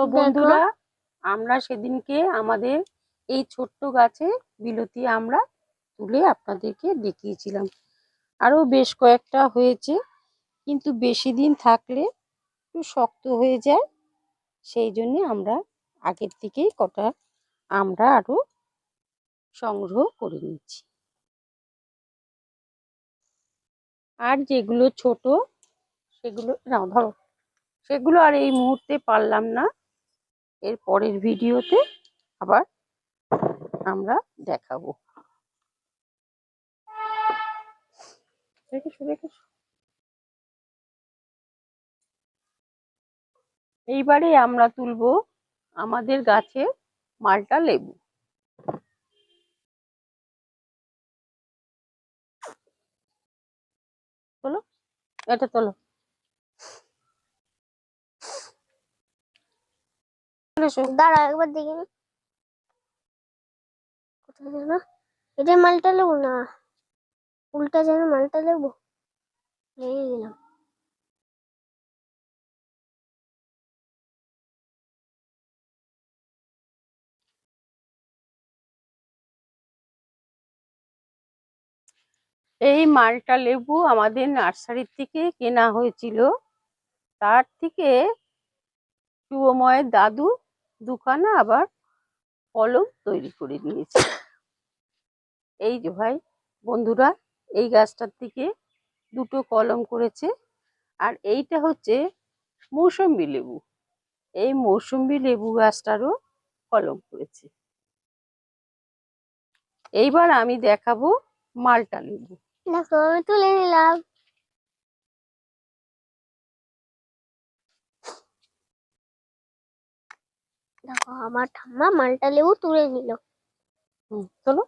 তো বন্ধুরা আমরা সেদিনকে আমাদের এই ছোট্ট গাছে বিলতি আমরা তুলে আপনাদেরকে দেখিয়েছিলাম। আরও বেশ কয়েকটা হয়েছে কিন্তু বেশি দিন থাকলে একটু শক্ত হয়ে যায় সেই জন্য আমরা আগের থেকেই কটা আমরা আরও সংগ্রহ করে নিচ্ছি। আর যেগুলো ছোট সেগুলো নাও ধরো সেগুলো আর এই মুহূর্তে পারলাম না। এর পরের ভিডিওতে আবার আমরা দেখাবো। এইবারে আমরা তুলবো আমাদের গাছে মালটা লেবু। তোলো, এটা তোলো। এসো। দাঁড়া, একবার দেখিনি কোথায় যেন? এটা মালটা লেবু না? উল্টা যেন মালটা লেবু। লেগে গেলাম। এই মালটা লেবু আমাদের নার্সারির থেকে কেনা হয়েছিল। তার থেকে শুভময়ের দাদু দুখানা আবার কলম তৈরি করে নিয়েছে। এই যে ভাই, বন্ধুরা, এই গাছটার থেকে দুটো কলম করেছে আর এইটা হচ্ছে মৌসম্বি লেবু। এই মৌসম্বি লেবু গাছটারও কলম করেছে। এইবার আমি দেখাবো মালটা লেবু। তুলে নিলাম। দেখো আমার ঠাম্মা মালটা লেবু তুলে নিল। হুম চলো।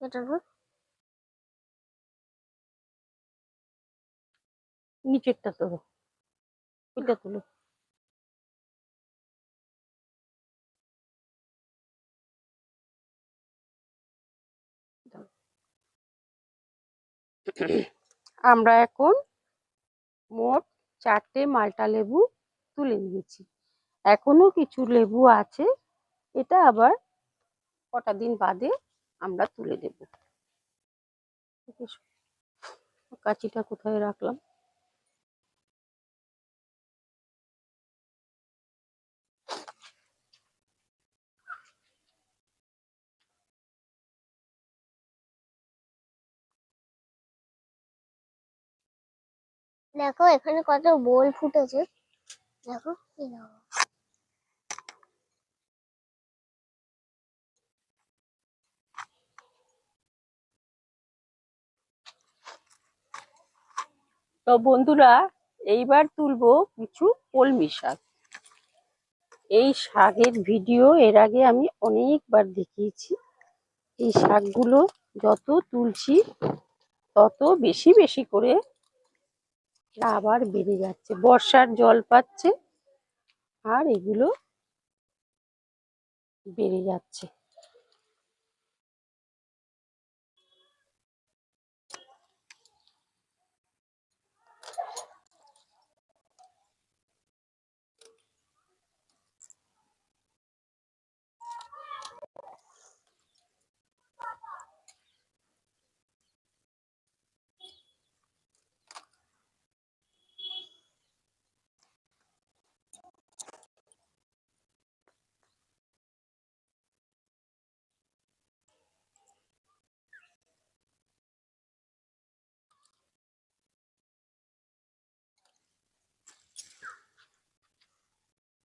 এটা না নিচেরটা তোলো। ওইটা তোলো। আমরা এখন মোট চারটে মাল্টা লেবু তুলে নিয়েছি। এখনও কিছু লেবু আছে, এটা আবার কটা দিন বাদে আমরা তুলে দেবো। কাঁচিটা কোথায় রাখলাম? দেখো, এখানে কত বোল ফুটেছে। দেখো দেখো। তো বন্ধুরা, এইবার তুলবো কিছু কলমি শাক। এই শাকের ভিডিও এর আগে আমি অনেকবার দেখিয়েছি। এই শাকগুলো যত তুলছি, তত বেশি বেশি করে এরা আবার বেড়ে যাচ্ছে। বর্ষার জল পাচ্ছে আর এগুলো বেড়ে যাচ্ছে।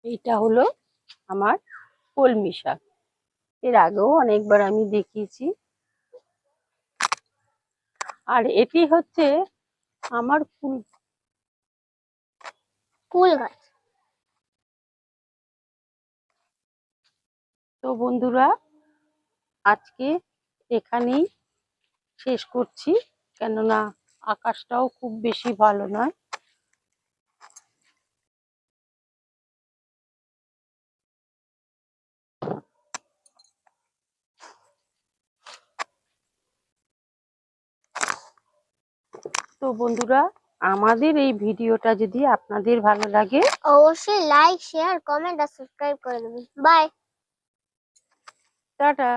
এইটা হলো আমার কলমি শাক। এর আগেও অনেকবার আমি দেখিয়েছি। আর এটি হচ্ছে আমার ফুল ফুল গাছ। তো বন্ধুরা আজকে এখানেই শেষ করছি। কেননা আকাশটাও খুব বেশি ভালো নয়। তো বন্ধুরা আমাদের এই ভিডিওটা যদি আপনাদের ভালো লাগে অবশ্যই লাইক শেয়ার কমেন্ট আর সাবস্ক্রাইব করে দেবেন। Bye tata.